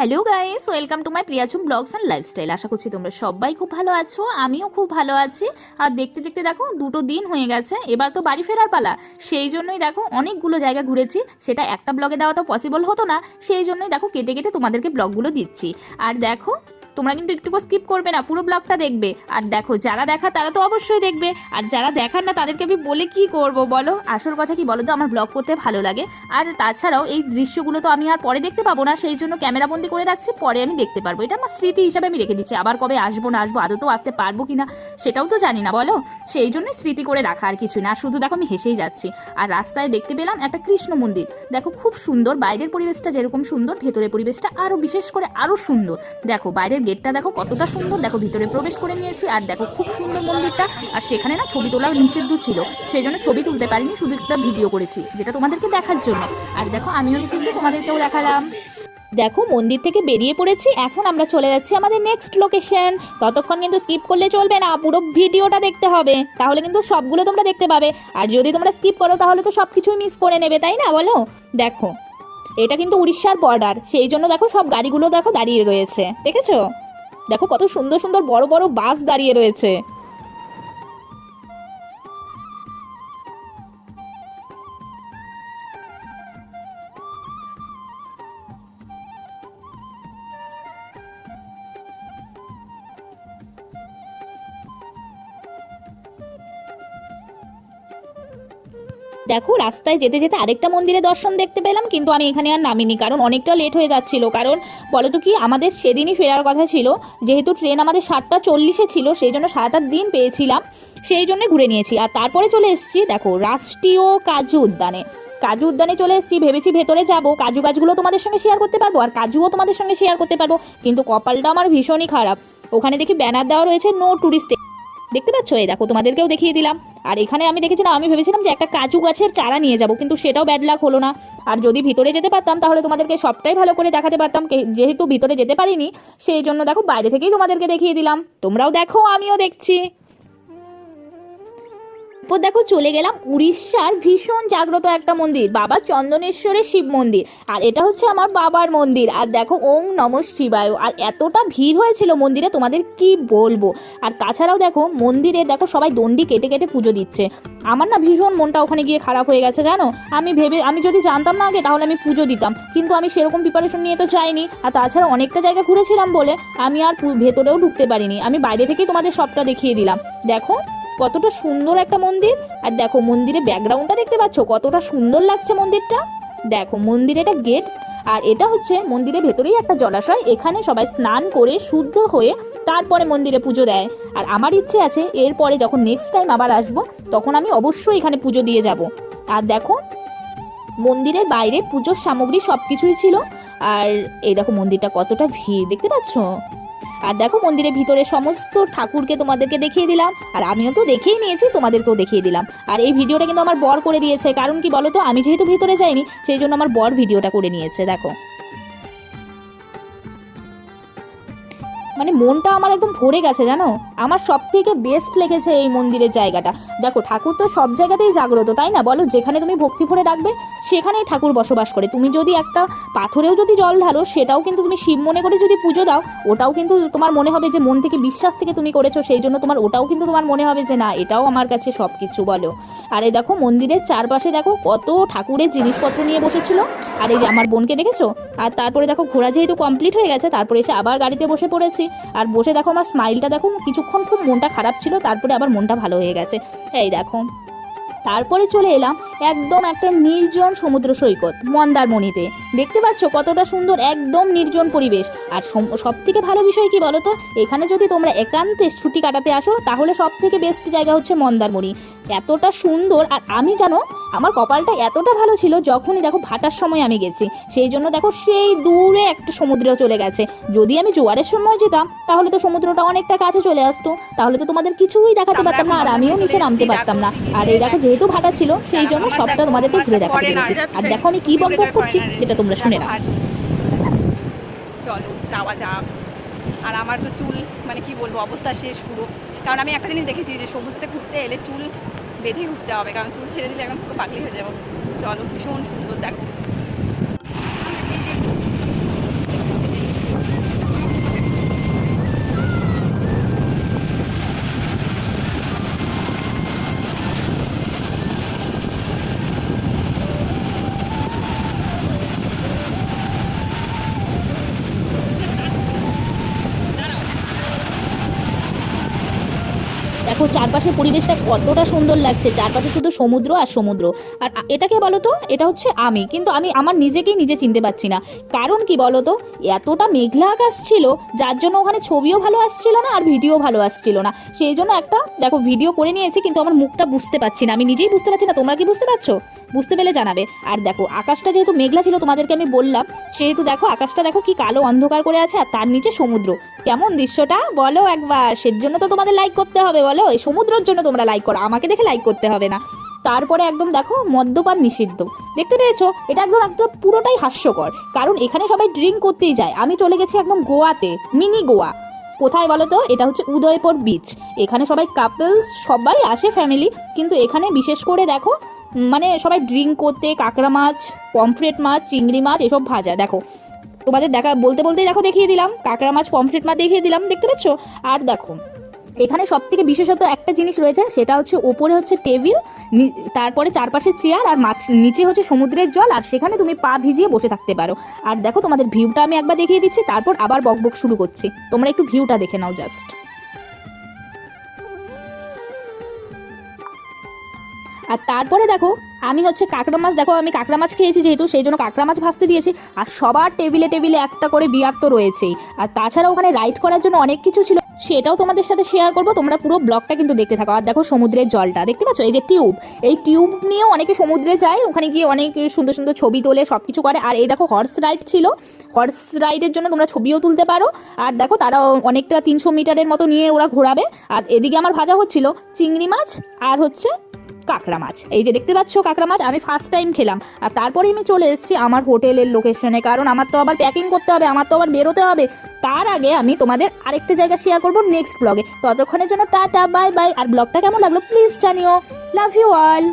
Hello guys welcome to my প্রিয়াচুম blogs and lifestyle আশা করছি তোমরা সবাই খুব ভালো আছো, আমিও খুব ভালো আছি। আর দেখতে দেখতে দেখো, দুটো দিন হয়ে গেছে, এবার তো বাড়ি ফেরার পালা। সেই জন্যই দেখো, অনেকগুলো জায়গা ঘুরেছি। সেটা একটা ব্লগে দেওয়া তো পসিবল হতো না, সেই জন্যই দেখো, কেটে কেটে তোমাদেরকে ব্লগগুলো দিচ্ছি। আর দেখো তোমরা কিন্তু একটুকু স্কিপ করবে না, পুরো ব্লগটা দেখবে। আর দেখো, যারা দেখা তারা তো অবশ্যই দেখবে, আর যারা দেখার না তাদেরকে আমি বলে কি করব বলো? আসল কথা কি বলো তো, আমার ব্লগ করতে ভালো লাগে। আর তাছাড়াও এই দৃশ্যগুলো তো আমি আর পরে দেখতে পাবো না, সেই জন্য ক্যামেরাবন্দি করে রাখছি, পরে আমি দেখতে পারব। এটা আমার স্মৃতি হিসাবে আমি রেখে দিচ্ছি। আবার কবে আসব, না আসব, আদৌ আসতে পারব কি না সেটাও তো জানি না, বলো? সেই জন্যই স্মৃতি করে রাখা আর কিছু না, শুধু দেখো আমি হেসেই যাচ্ছি। আর রাস্তায় দেখতে পেলাম একটা কৃষ্ণ মন্দির। দেখো, খুব সুন্দর, বাইরের পরিবেশটা যেরকম সুন্দর, ভেতরের পরিবেশটা আরও বিশেষ করে আরও সুন্দর। দেখো, বাইরের গেটটা দেখো কতটা সুন্দর। দেখো ভিতরে প্রবেশ করে নিয়েছি আর দেখো খুব সুন্দর মন্দিরটা। আর সেখানে না ছবি তোলা নিষিদ্ধ ছিল। সেই জন্য ছবি তুলতে পারিনি, শুধু একটা ভিডিও করেছি, যেটা তোমাদেরকে দেখার জন্য। আর দেখো আমিও লিখেছি, তোমাদেরকেও দেখালাম। দেখো মন্দির থেকে বেরিয়ে পড়েছি, এখন আমরা চলে যাচ্ছি আমাদের নেক্সট লোকেশন ততক্ষণ কিন্তু স্কিপ করলে চলবে না, পুরো ভিডিওটা দেখতে হবে। তাহলে কিন্তু সবগুলো তোমরা দেখতে পাবে। আর যদি তোমরা স্কিপ করো, তাহলে তো সব কিছুই মিস করে নেবে, তাই না বলো? দেখো এটা কিন্তু উড়িষ্যার বর্ডার সেই জন্য দেখো সব গাড়িগুলো দেখো দাঁড়িয়ে রয়েছে। দেখেছ? দেখো কত সুন্দর সুন্দর বড় বড় বাস দাঁড়িয়ে রয়েছে। দেখো, রাস্তায় যেতে যেতে আরেকটা মন্দিরে দর্শন দেখতে পেলাম, কিন্তু আমি এখানে আর নামিনি, কারণ অনেকটা লেট হয়ে যাচ্ছিল। কারণ বলো তো কি, আমাদের সেদিনই ফেরার কথা ছিল, যেহেতু ট্রেন আমাদের সাতটা চল্লিশে ছিল, সেই জন্য সাত আট দিন পেয়েছিলাম, সেই জন্য ঘুরে নিয়েছি। আর তারপরে চলে এসেছি, দেখো, রাষ্ট্রীয় কাজু উদ্যানে। কাজু উদ্যানে চলে এসেছি, ভেবেছি ভেতরে যাব, কাজু গাছগুলো তোমাদের সঙ্গে শেয়ার করতে পারব, আর কাজুও তোমাদের সঙ্গে শেয়ার করতে পারব, কিন্তু কপালটা আমার ভীষণই খারাপ। ওখানে দেখি ব্যানার দেওয়া রয়েছে নো টুরিস্ট দেখতে পাচ্ছ? এই দেখো, তোমাদেরকেও দেখিয়ে দিলাম। আর এখানে আমি দেখেছিলাম আমি ভেবেছিলাম যে একটা কাজু গাছের চারা নিয়ে যাব, কিন্তু সেটাও ব্যাড লাক হলো না। আর যদি ভিতরে যেতে পারতাম, তাহলে তোমাদেরকে সবটাই ভালো করে দেখাতে পারতাম। যেহেতু ভিতরে যেতে পারিনি, সেই জন্য দেখো বাইরে থেকেই তোমাদেরকে দেখিয়ে দিলাম। তোমরাও দেখো, আমিও দেখছি। তারপর দেখো চলে গেলাম উড়িষ্যার ভীষণ জাগ্রত একটা মন্দির, বাবা চন্দনেশ্বরের শিব মন্দির। আর এটা হচ্ছে আমার বাবার মন্দির। আর দেখো ওম নম শিবায়, আর এতটা ভিড় হয়েছিল মন্দিরে, তোমাদের কি বলব? আর তাছাড়াও দেখো মন্দিরে দেখো সবাই দণ্ডি কেটে কেটে পুজো দিচ্ছে। আমার না ভীষণ মনটা ওখানে গিয়ে খারাপ হয়ে গেছে, জানো? আমি ভেবে, আমি যদি জানতাম না আগে, তাহলে আমি পুজো দিতাম। কিন্তু আমি সেরকম প্রিপারেশন নিয়ে তো যাইনি। আর তাছাড়া অনেকটা জায়গা ঘুরেছিলাম বলে, আমি আর ভেতরেও ঢুকতে পারিনি। আমি বাইরে থেকেই তোমাদের সবটা দেখিয়ে দিলাম। দেখো কতটা সুন্দর একটা মন্দির। আর দেখো, মন্দিরের ব্যাকগ্রাউন্ডটা দেখতে পাচ্ছ? কতটা সুন্দর লাগছে মন্দিরটা। দেখো মন্দিরে একটা গেট আর এটা হচ্ছে মন্দিরের ভেতরেই একটা জলাশয়। এখানে সবাই স্নান করে শুদ্ধ হয়ে তারপরে মন্দিরে পুজো দেয়। আর আমার ইচ্ছে আছে, এরপরে যখন নেক্সট টাইম আবার আসব, তখন আমি অবশ্যই এখানে পুজো দিয়ে যাব। আর দেখো, মন্দিরের বাইরে পুজোর সামগ্রী সব কিছুই ছিল। আর এই দেখো, মন্দিরটা কতটা ভিড়, দেখতে পাচ্ছ? আর দেখো মন্দিরের ভিতরে সমস্ত ঠাকুরকে তোমাদেরকে দেখিয়ে দিলাম। আর আমিও তো দেখেই নিয়েছি, তোমাদেরকেও দেখিয়ে দিলাম। আর এই ভিডিওটা কিন্তু আমার বর করে দিয়েছে। কারণ কি বলো তো আমি যেহেতু ভিতরে যাইনি, সেই জন্য আমার বর ভিডিওটা করে নিয়েছে, দেখো। মানে মনটা আমার একদম ভরে গেছে, জানো? আমার সব থেকে বেস্ট লেগেছে এই মন্দিরের জায়গাটা। দেখো, ঠাকুর তো সব জায়গাতেই জাগ্রত, তাই না? বলো, যেখানে তুমি ভক্তি ভরে রাখবে, সেখানেই ঠাকুর বসবাস করে। তুমি যদি একটা পাথরেও যদি জল ঢালো, সেটাও কিন্তু তুমি শিব মনে করে যদি পুজো দাও, ওটাও কিন্তু তোমার মনে হবে যে, মন থেকে বিশ্বাস থেকে তুমি করেছ, সেই জন্য তোমার, ওটাও কিন্তু তোমার মনে হবে যে, না, এটাও আমার কাছে সব কিছু বলো। আর এই দেখো, মন্দিরের চারপাশে দেখো, কত ঠাকুরের জিনিসপত্র নিয়ে বসেছিল। আর এই যে আমার বোনকে দেখেছ? আর তারপরে দেখো ঘোরা যেহেতু কমপ্লিট হয়ে গেছে, তারপরে এসে আবার গাড়িতে বসে পড়েছি। আর বসে দেখো আমার স্মাইলটা দেখো, কিছুক্ষণ খুব মনটা খারাপ ছিল, তারপরে আবার মনটা ভালো হয়ে গেছে। এই দেখো। তারপরে চলে এলাম একদম একটা নির্জন সমুদ্র সৈকত, মন্দারমণিতে। দেখতে পাচ্ছ কতটা সুন্দর, একদম নির্জন পরিবেশ। আর সব থেকে ভালো বিষয় কি বলো তো এখানে যদি তোমরা একান্তে ছুটি কাটাতে আসো, তাহলে সব থেকে বেস্ট জায়গা হচ্ছে মন্দারমণি। এতটা সুন্দর, আর আমি জানো আমার কপালটা এতটা ভালো ছিল যখনই দেখো ভাটার সময় আমি গেছি। সেই জন্য দেখো সেই দূরে একটা সমুদ্র চলে গেছে। যদি আমি জোয়ারের সময় যেতাম তাহলে তো সমুদ্রটা অনেকটা কাছে চলে আসতো। তাহলে তো তোমাদের কিছুই দেখাতে পারতাম না আর আমিও নিচে নামতে পারতাম না। আর এই দেখো যেহেতু ভাটা ছিল সেই জন্য সবটা তোমাদেরকে ঘুরে দেখাতে পেরেছি। আর দেখো আমি কি বকবক করছি সেটা তোমরা শুনে নাও। চলো যাওয়া যাক। আর আমার তো চুল মানে কি বলব অবস্থা শেষ পুরো। কারণ আমি একটা জিনিস দেখেছি যে সমুদ্রতে ঘুরতে এলে চুল বেঁধে উঠতে হবে, কারণ চুল ছেড়ে দিলে এখন পুরো পাগলি হয়ে যাব। চলো ভীষণ সুন্দর, দেখো। দেখো চারপাশের পরিবেশটা কতটা সুন্দর লাগছে। চারপাশে শুধু সমুদ্র আর সমুদ্র। আর এটাকে বলো তো এটা হচ্ছে আমি। কিন্তু আমি আমার নিজেকেই নিজে চিনতে পারছি না। কারণ কি বলো তো এতটা মেঘলা আকাশ ছিল, যার জন্য ওখানে ছবিও ভালো আসছিল না আর ভিডিও ভালো আসছিল না। সেই জন্য একটা, দেখো ভিডিও করে নিয়েছি, কিন্তু আমার মুখটা বুঝতে পারছি না। আমি নিজেই বুঝতে পারছি না। তোমরা কি বুঝতে পারছ? বুঝতে পেলে জানাবে। আর দেখো, আকাশটা যেহেতু মেঘলা ছিল, তোমাদেরকে আমি বললাম, সেহেতু দেখো, আকাশটা দেখো কি কালো অন্ধকার করে আছে, আর তার নিচে সমুদ্র। কেমন দৃশ্যটা? বলো একবার। সের জন্য তো তোমাদের লাইক করতে হবে, বলো। এই সমুদ্রের জন্য তোমরা লাইক করো, আমাকে দেখে লাইক করতে হবে না। তারপরে একদম দেখো, মদ্যপান নিষিদ্ধ। দেখতে পেয়েছ? এটা একদম একদম পুরোটাই হাস্যকর। কারণ এখানে সবাই ড্রিঙ্ক করতেই যায়। আমি চলে গেছি একদম গোয়াতে মিনি গোয়া। কোথায় বলো তো? এটা হচ্ছে উদয়পুর বিচ এখানে সবাই কাপলস সবাই আসে ফ্যামিলি কিন্তু এখানে বিশেষ করে দেখো মানে সবাই ড্রিঙ্ক করতে, কাঁকড়া মাছ পমফ্রেট মাছ, চিংড়ি মাছ, এসব ভাজা, দেখো। তোমাদের দেখা, বলতে বলতেই দেখো, দেখিয়ে দিলাম। কাঁকড়া মাছ পমফ্রেট মাছ দেখিয়ে দিলাম, দেখতে পাচ্ছ? আর দেখো, এখানে সব থেকে বিশেষত একটা জিনিস রয়েছে, সেটা হচ্ছে ওপরে হচ্ছে টেবিল তারপরে চারপাশে চেয়ার, আর মাছ, নিচে হচ্ছে সমুদ্রের জল, আর সেখানে তুমি পা ভিজিয়ে বসে থাকতে পারো। আর দেখো, তোমাদের ভিউটা আমি একবার দেখিয়ে দিচ্ছি, তারপর আবার বকবক শুরু করছি। তোমরা একটু ভিউটা দেখে নাও জাস্ট আর তারপরে দেখো, আমি হচ্ছে কাঁকড়া মাছ, দেখো আমি কাঁকড়া মাছ খেয়েছি যেহেতু, সেই জন্য কাঁকড়া মাছ ভাজতে দিয়েছি। আর সবার টেবিলে টেবিলে একটা করে বিয়ার তো রয়েছেই। আর তাছাড়া ওখানে রাইড করার জন্য অনেক কিছু ছিল। সেটাও তোমাদের সাথে শেয়ার করব, তোমরা পুরো ব্লগটা কিন্তু দেখতে থাকো। আর দেখো সমুদ্রের জলটা, দেখতে পাচ্ছ? এই যে টিউব, এই টিউব নিয়েও অনেকে সমুদ্রে যায়, ওখানে গিয়ে অনেক সুন্দর সুন্দর ছবি তোলে সব কিছু করে। আর এই দেখো হর্স রাইড ছিল। হর্স রাইডের জন্য তোমরা ছবিও তুলতে পারো। আর দেখো তারা অনেকটা তিনশো মিটারের মতো নিয়ে ওরা ঘোরাবে। আর এদিকে আমার ভাজা হচ্ছিল চিংড়ি মাছ আর হচ্ছে কাঁকড়া মাছ। এই যে দেখতে পাচ্ছ কাঁকড়া মাছ, আমি ফার্স্ট টাইম খেলাম। আর তারপরে আমি চলে এসেছি আমার হোটেলের লোকেশনে কারণ আমার তো আবার প্যাকিং করতে হবে, আমার তো আবার বেরোতে হবে। তার আগে আমি তোমাদের আরেকটা জায়গা শেয়ার করব নেক্সট ব্লগে ততক্ষণের জন্য টাটা বাই বাই আর ব্লগটা কেমন লাগল প্লিজ জানিও। Love you all